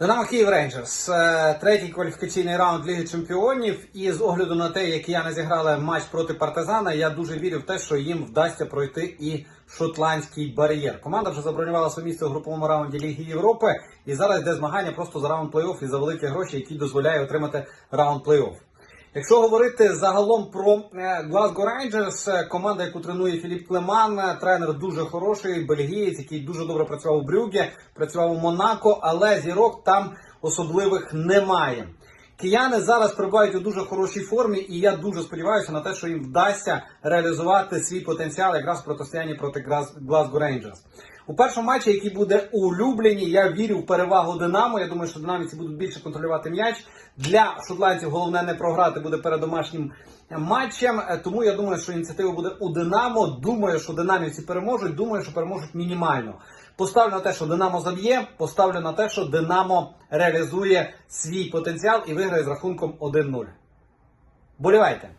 Динамо Київ Рейнджерс. Е, Третій кваліфікаційний раунд Ліги Чемпіонів. І з огляду на те, як я не зіграли матч проти партизана, я дуже вірю в те, що їм вдасться пройти і шотландський бар'єр. Команда вже забронювала своє місце у груповому раунді Ліги Європи. І зараз йде змагання просто за раунд плей-офф і за великі гроші, які дозволяє отримати раунд плей-офф. Якщо говорити загалом про е, Glasgow Rangers, е, команда, яку тренує Філіп Клеман, е, тренер дуже хороший, бельгієць, який дуже добре працював у Брюге, працював у Монако, але зірок там особливих немає. Кияни зараз перебувають у дуже хорошій формі, і я дуже сподіваюся на те, що їм вдасться реалізувати свій потенціал якраз в протистоянні проти Glasgow Rangers. У першому матчі, який буде у Любліні, я вірю в перевагу Динамо. Я думаю, що динаміці будуть більше контролювати м'яч. Для шотландців головне не програти буде перед домашнім матчем. Е, Тому я думаю, що ініціатива буде у Динамо. Думаю, що динамівці переможуть. Думаю, що переможуть мінімально. Поставлю на те, що Динамо заб'є. Поставлю на те, що Динамо реалізує свій потенціал і виграє з рахунком 1-0. Болівайте!